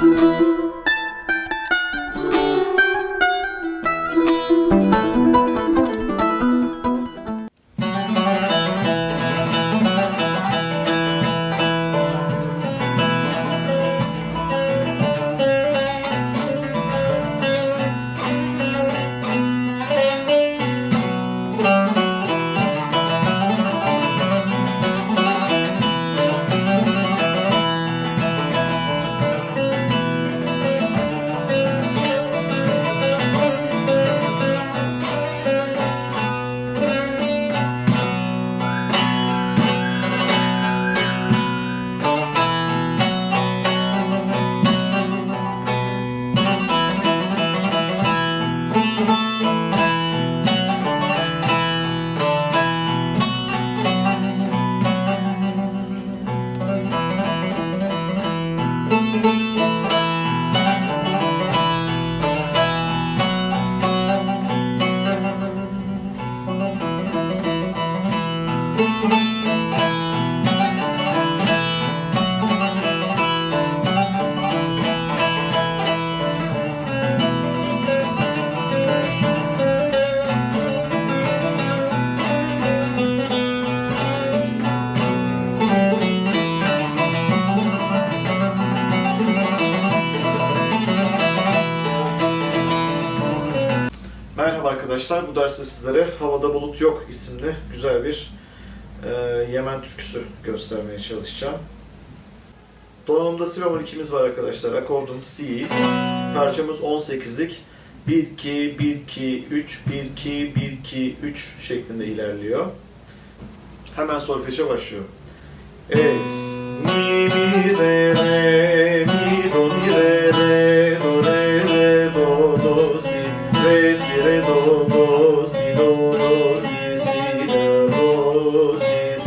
Música Merhaba arkadaşlar, bu derste sizlere Havada Bulut Yok isimli güzel bir e, Yemen türküsü göstermeye çalışacağım. Donanımda si bemol 2'miz var arkadaşlar. Akordum si. Parçamız 18'lik. 1 2 1 2 3 1 2 1 2 3 şeklinde ilerliyor. Hemen solfeje başlıyor. Es mi mi re re do si si do si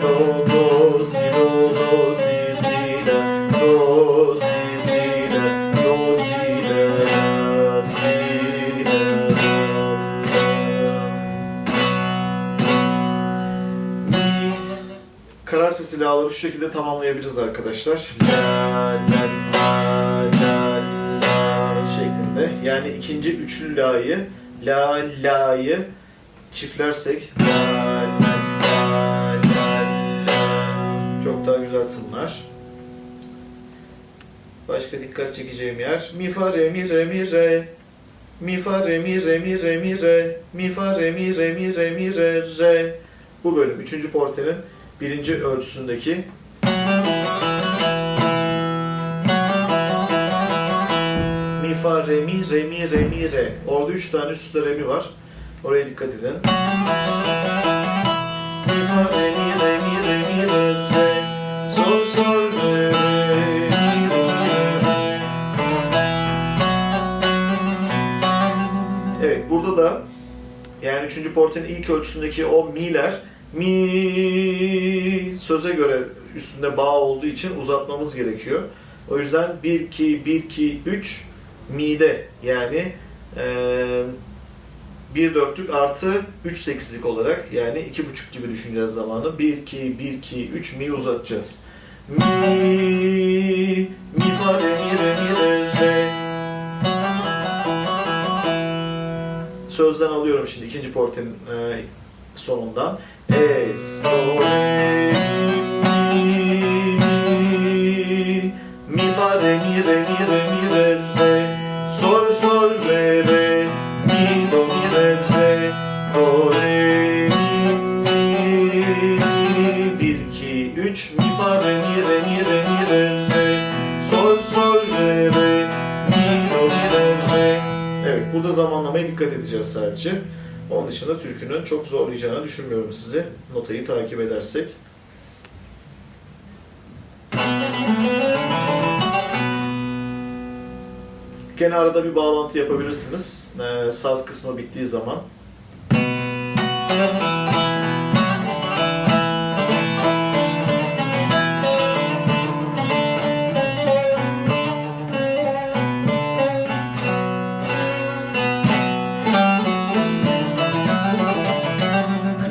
do karar sesi la'ları şu şekilde tamamlayabiliriz arkadaşlar. La la la la la şeklinde. Yani ikinci üçlü la'yı la la'yı çiftlersek la güzel tınlar. Başka dikkat çekeceğim yer mi fa re mi re mi re mi fa re mi re mi re mi re mi fa re mi re mi re mi re re bu bölüm üçüncü portenin birinci ölçüsündeki mi fa re mi re mi re mi re orada üç tane üst üste re mi var oraya dikkat edin mi fa re mi portenin ilk ölçüsündeki o mi'ler mi söze göre üstünde bağ olduğu için uzatmamız gerekiyor. O yüzden 1 2 1 2 3 mi'de yani eee 1 dörtlük artı 3 sekizlik olarak yani 2,5 gibi düşüneceğiz zamanı. 1 2 1 2 3 mi uzatacağız. mi, mi fa re Sözden alıyorum şimdi ikinci portenin e, sonundan. Es, do, Evet burada zamanlamaya dikkat edeceğiz sadece. Onun dışında türkünün çok zorlayacağını düşünmüyorum sizi. Notayı takip edersek. Gene arada bir bağlantı yapabilirsiniz. Ee, saz kısmı bittiği zaman.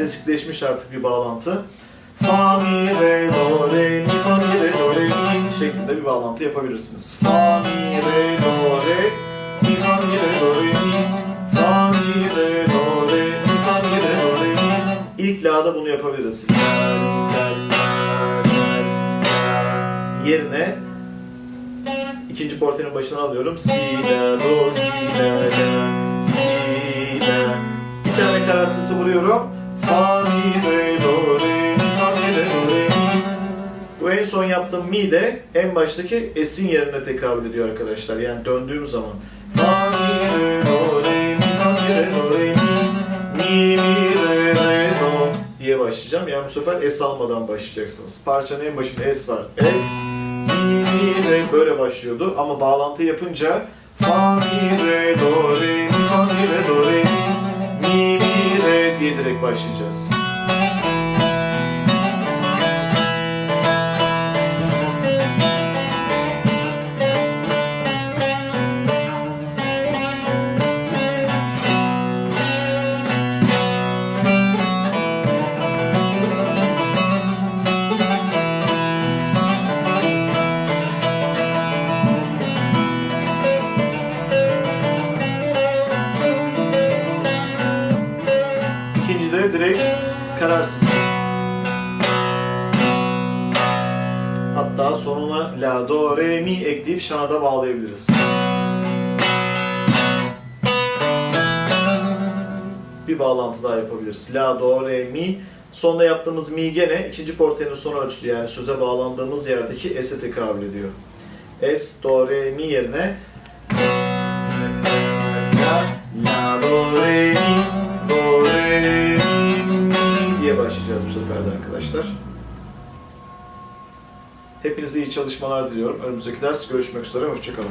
Klasikleşmiş artık bir bağlantı. Fa, mi, re, do, re, mi, fa, mi, re, do, re, mi şeklinde bir bağlantı yapabilirsiniz. Fa, mi, re, do, re, mi, fa, mi, re, do, re, mi. Fa, mi, re, do, re, mi, fa, mi, re, do, re, mi. İlk la'da bunu yapabiliriz. Yerine ikinci portenin başına alıyorum. Si, la, do, si, la, la, si, la. Bir tane kararsızı vuruyorum. Bu en son yaptığım mi de en baştaki es'in yerine tekabül ediyor arkadaşlar. Yani döndüğüm zaman. Mi, re, do, mi, re, do, mi. Mi, re, do diye başlayacağım. Yani bu sefer es almadan başlayacaksınız. Parçanın en başında es var. Es, mi, re böyle başlıyordu. Ama bağlantı yapınca fa, mi, re, do, re, mi, fa, mi, re, do, re, diye direkt başlayacağız. Hatta sonuna la, do, re, mi ekleyip şana da bağlayabiliriz. Bir bağlantı daha yapabiliriz. La, do, re, mi. Sonda yaptığımız mi gene ikinci portenin son ölçüsü yani söze bağlandığımız yerdeki es'e tekabül ediyor. Es, do, re, mi yerine La, do, re, mi, do, re, mi diye başlayacağız bu sefer de arkadaşlar. Hepinize iyi çalışmalar diliyorum. Önümüzdeki ders görüşmek üzere. Hoşçakalın.